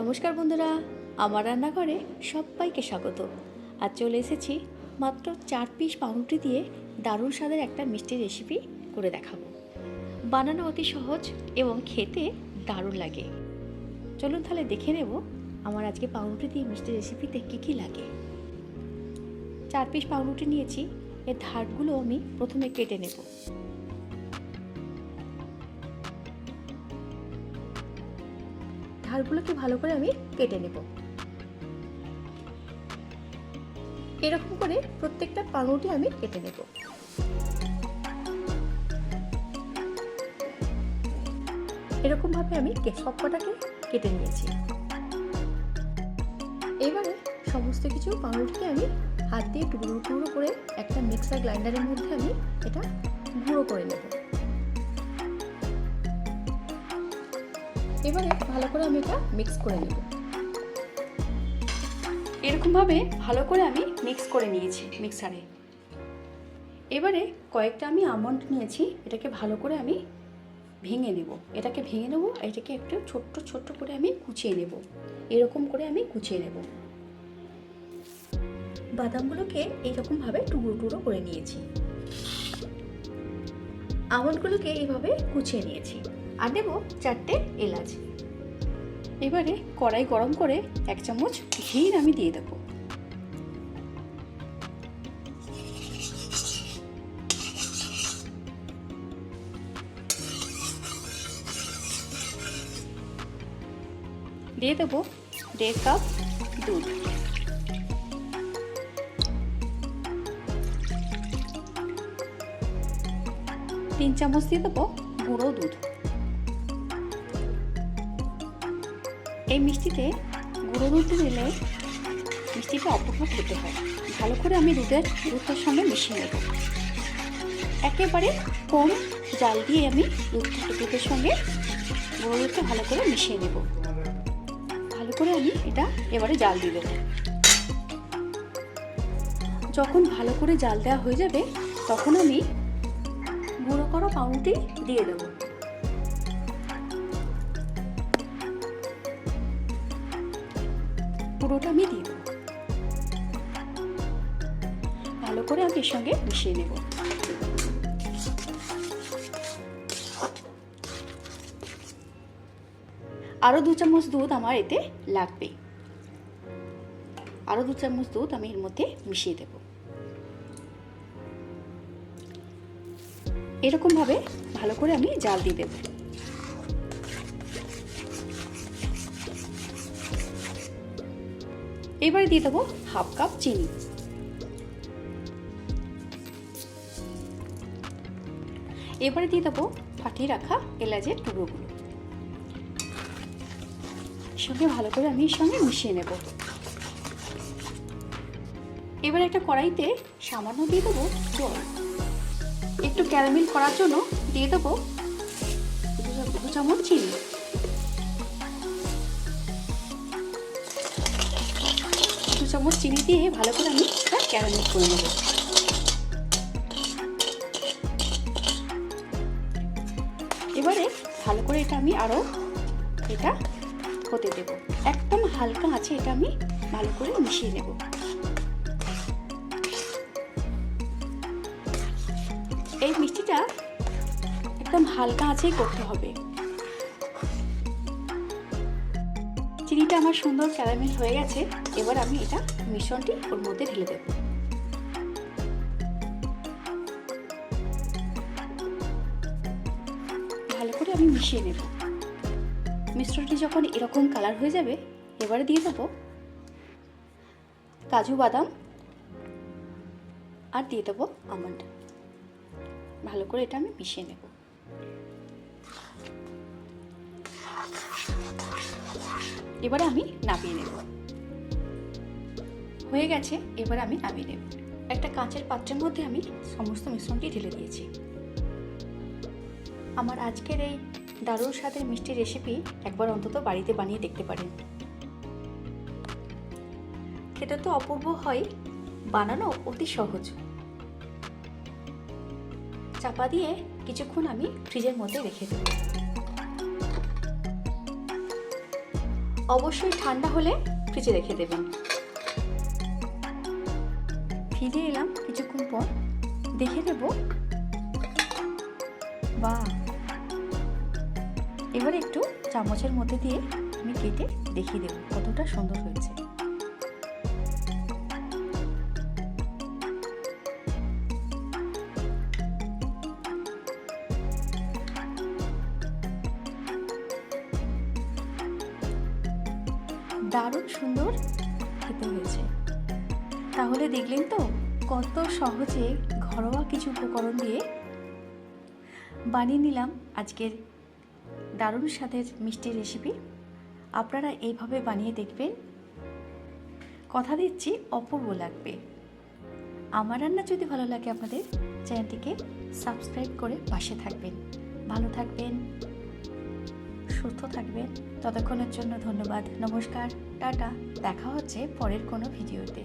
নমস্কার বন্ধুরা, আমার রান্নাঘরে সবাইকে স্বাগত। আজ চলে এসেছি মাত্র চার পিস পাউরুটি দিয়ে দারুণ স্বাদের একটা মিষ্টি রেসিপি করে দেখাবো। বানানো অতি সহজ এবং খেতে দারুণ লাগে। চলুন তাহলে দেখে নেব আমার আজকে পাউরুটি দিয়ে মিষ্টি রেসিপিতে কী কী লাগে। চার পিস পাউরুটি নিয়েছি, এর ধারগুলো আমি প্রথমে কেটে নেব। ধারগুলোকে ভালো করে আমি কেটে নেব। এরকম করে প্রত্যেকটা পাউরুটি আমি কেটে নেব। এরকম ভাবে আমি সবকটাকে কেটে নিয়েছি। এবারে সমস্ত কিছু পাউরুটিকে আমি হাত দিয়ে টুকরো টুকরো করে একটা মিক্সার গ্রাইন্ডারের মধ্যে আমি এটা গুঁড়ো করে নেব। এবারে ভালো করে আমি এটা মিক্স করে নেব। এরকমভাবে ভালো করে আমি মিক্স করে নিয়েছি মিক্সারে এবারে কয়েকটা আমি আমন্ড নিয়েছি, এটাকে ভালো করে আমি ভেঙে নেব। এটাকে ভেঙে নেব এটাকে একটু ছোট্ট ছোট্ট করে আমি কুচিয়ে নেব। এরকম করে আমি কুচিয়ে নেব। বাদামগুলোকে এইরকমভাবে টুকরো টুকরো করে নিয়েছি। আমন্ডগুলোকে এইভাবে কুচিয়ে নিয়েছি। আর দেবো চারটে এলাচ। এবারে কড়াই গরম করে এক চামচ ঘি আমি দিয়ে দেবো। দিয়ে দেবো দেড় কাপ দুধ। তিন চামচ দিয়ে দেবো গুঁড়ো দুধ। এই মিষ্টিতে গুঁড়ো দুধ দিলে মিষ্টিটা অপূর্ব খেতে হয়। ভালো করে আমি দুধের দুধটার সঙ্গে মিশিয়ে নেব। একেবারে কম জাল দিয়ে আমি দুধটা দুধের সঙ্গে গুঁড়ো দুধটা ভালো করে মিশিয়ে নেব। ভালো করে আমি এটা এবারে জাল দিয়ে দেবো। যখন ভালো করে জাল দেওয়া হয়ে যাবে, তখন আমি গুঁড়ো করা পাউরুটি দিয়ে দেবো। পুরোটা আমি দিয়ে দেবো ভালো করে আমি এর সঙ্গে মিশিয়ে নেব। আরও দু চামচ দুধ আমার এতে লাগবে। আরও দু চামচ দুধ আমি এর মধ্যে মিশিয়ে দেব। এরকমভাবে ভালো করে আমি জাল দিয়ে দেবো। এবারে দিয়ে দেবো হাফ কাপ চিনি। এবারে দিয়ে দেবো ফাটিয়ে রাখা এলাচের টুকরোগুলো। সঙ্গে ভালো করে আমি এর সঙ্গে মিশিয়ে নেব। এবার একটা কড়াইতে সামান্য দিয়ে দেবো জল। একটু ক্যারামেল করার জন্য দিয়ে দেবো দু চামচ চিনি। চামচ চিনি দিয়ে ভালো করে আমি ক্যারামেল করে নেব। এবারে ভালো করে এটা আমি আরও এটা হতে দেব। একদম হালকা আছে এটা আমি ভালো করে মিশিয়ে নেব। এই মিষ্টিটা একদম হালকা আছেই করতে হবে। চিনিটা আমার সুন্দর ক্যারামেল হয়ে গেছে, এবার আমি এটা মিশ্রণটি ওর মধ্যে ঢেলে দেব। ভালো করে আমি মিশিয়ে নেব। মিশ্রণটি যখন এরকম কালার হয়ে যাবে, এবারে দিয়ে দেবো কাজু বাদাম আর দিয়ে দেবো আমন্ড ভালো করে এটা আমি মিশিয়ে নেব। এবারে আমি নামিয়ে নেব। হয়ে গেছে, এবারে আমি নামিয়ে নেব। একটা কাঁচের পাত্রের মধ্যে আমি সমস্ত মিশ্রণটি ঢেলে দিয়েছি। আমার আজকের এই দারুণ স্বাদের মিষ্টি রেসিপি একবার অন্তত বাড়িতে বানিয়ে দেখতে পারেন। খেতে তো অপূর্ব হয়, বানানো অতি সহজ। চাপা দিয়ে কিছুক্ষণ আমি ফ্রিজের মধ্যে রেখে দেব। অবশ্যই ঠান্ডা হলে ফ্রিজে রেখে দেবেন। ফিরে এলাম কিছুক্ষণ পর। দেখে দেব বা এবার একটু চামচের মধ্যে দিয়ে আমি কেটে দেখিয়ে দেবো কতটা সুন্দর হয়েছে। দারুণ সুন্দর খেতে হয়েছে। তাহলে দেখলেন তো কত সহজে ঘরোয়া কিছু উপকরণ দিয়ে বানিয়ে নিলাম আজকের দারুণ স্বাদের মিষ্টি রেসিপি আপনারা এইভাবে বানিয়ে দেখবেন। কথা দিচ্ছি, অপূর্ব লাগবে। আমার রান্না যদি ভালো লাগে আপনাদের, চ্যানেলটিকে সাবস্ক্রাইব করে পাশে থাকবেন। ভালো থাকবেন। সুস্থ থাকবেন। ততক্ষণের জন্য ধন্যবাদ। নমস্কার টাটা। দেখা হচ্ছে পরের কোনো ভিডিওতে।